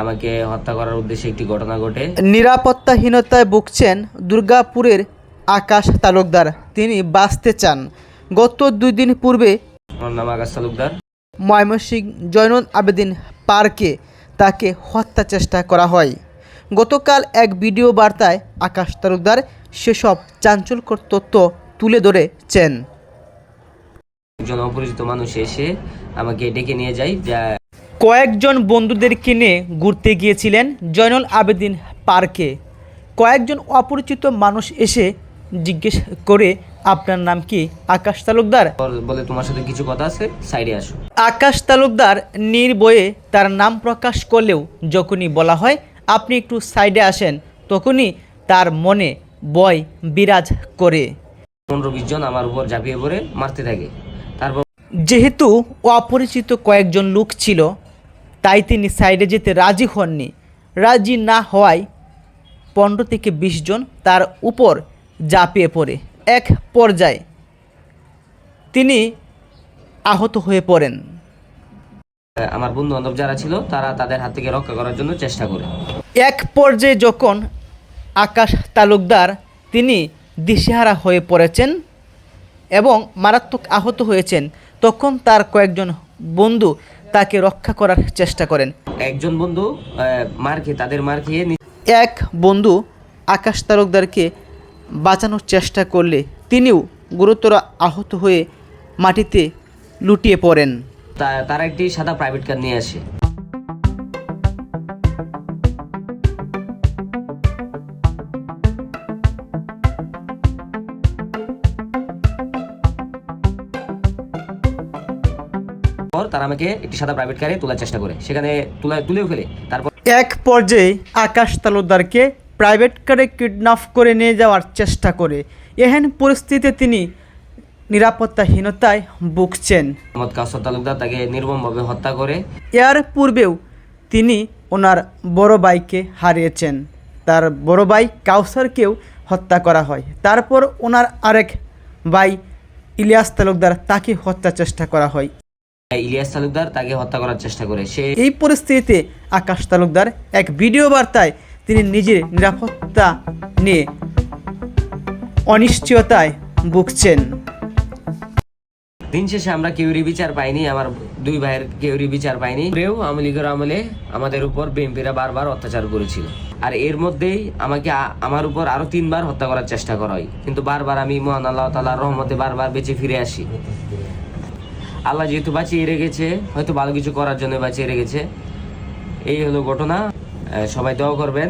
আমাকে হত্যা করার উদ্দেশ্যে একটি ঘটনা ঘটে। নিরাপত্তাহীনতায় ভুগছেন দুর্গাপুরের আকাশ তালুকদার। তিনি বাঁচতে চান। গত দুই দিন পূর্বে আমার নাম আকাশ তালুকদার। ময়মনসিংহ জয়নুল আবেদিন পার্কে তাকে হত্যা চেষ্টা করা হয়। গতকাল এক ভিডিও বার্তায় আকাশ তালুকদার সেসব চাঞ্চল্যকর তথ্য তুলে ধরেছেন। একজন অপরিচিত মানুষ এসে আমাকে ডেকে নিয়ে যায় যা কয়েকজন বন্ধুদেরকে নিয়ে ঘুরতে গিয়েছিলেন জয়নুল আবেদিন পার্কে। কয়েকজন অপরিচিত মানুষ এসে জিজ্ঞেস করে আপনার নাম কি? আকাশ তালুকদার। বলে তোমার সাথে কিছু কথা আছে সাইডে আসো। আকাশ তালুকদার নির্বয়ে তার নাম প্রকাশ করলেও যখনই বলা হয় আপনি একটু সাইডে আসেন তখনই তার মনে বয় বিরাজ করে। পনেরো বিশ জন আমার উপর ঝাঁপিয়ে পড়ে মারতে থাকে। তারপর যেহেতু অপরিচিত কয়েকজন লোক ছিল তাই তিনি সাইডে যেতে রাজি হননি। রাজি না হওয়ায় পনেরো থেকে বিশ জন তার উপর ঝাঁপিয়ে পড়ে। এক পর্যায়ে তিনি আহত হয়ে পড়েন। আমার বন্ধু বান্ধব যারা ছিল তারা তাদের হাত থেকে রক্ষা করার জন্য চেষ্টা করে। এক পর্যায়ে যখন আকাশ তালুকদার তিনি দিশেহারা হয়ে পড়েছেন এবং মারাত্মক আহত হয়েছেন তখন তার কয়েকজন বন্ধু তাকে রক্ষা করার চেষ্টা করেন। একজন বন্ধু মার খেয়ে তাদের মার খেয়ে এক বন্ধু আকাশ তারকদারকে বাঁচানোর চেষ্টা করলে তিনিও গুরুতর আহত হয়ে মাটিতে লুটিয়ে পড়েন। তারা একটি সাদা প্রাইভেট কার নিয়ে আসে। পর তারা আমাকে একটি সাদা প্রাইভেট কারে তোলার চেষ্টা করে। সেখানে তুলা তুলেও ফেলে। তারপর এক পর্যায়ে আকাশ তালুকদারকে প্রাইভেট কারে কিডন্যাপ করে নিয়ে যাওয়ার চেষ্টা করে। এহেন পরিস্থিতিতে তিনি নিরাপত্তাহীনতায় ভুগছেন। মোহাম্মদ কাসর তালুকদার তাকে নির্মমভাবে হত্যা করে। এর পূর্বেও তিনি ওনার বড় ভাইকে হারিয়েছেন। তার বড় ভাই কাউসারকেও হত্যা করা হয়। তারপর ওনার আরেক ভাই ইলিয়াস তালুকদার তাকে হত্যা চেষ্টা করা হয়। ইলিয়াস তালুকদার তাকে হত্যা করার চেষ্টা করে। সে এই পরিস্থিতিতে আকাশ তালুকদার এক ভিডিও বার্তায় তিনি নিজের নিরাপত্তা নিয়ে অনিশ্চয়তায় ভুগছেন। দিন শেষে আমরা কেউরি বিচার পাইনি আমার দুই ভাইয়ের কেউরি বিচার পাইনি। প্রেও আওয়ামী লীগের আমলে আমাদের উপর বিএনপিরা বারবার অত্যাচার করেছিল। আর এর মধ্যেই আমাকে আমার উপর আরও তিনবার হত্যা করার চেষ্টা করা হয়। কিন্তু বারবার আমি মহান আল্লাহ তালার রহমতে বারবার বেঁচে ফিরে আসি। আল্লাহ যেহেতু বাঁচিয়ে রেখেছে, হয়তো ভালো কিছু করার জন্য বাঁচিয়ে রেখেছে। এই হলো ঘটনা। সবাই দোয়া করবেন।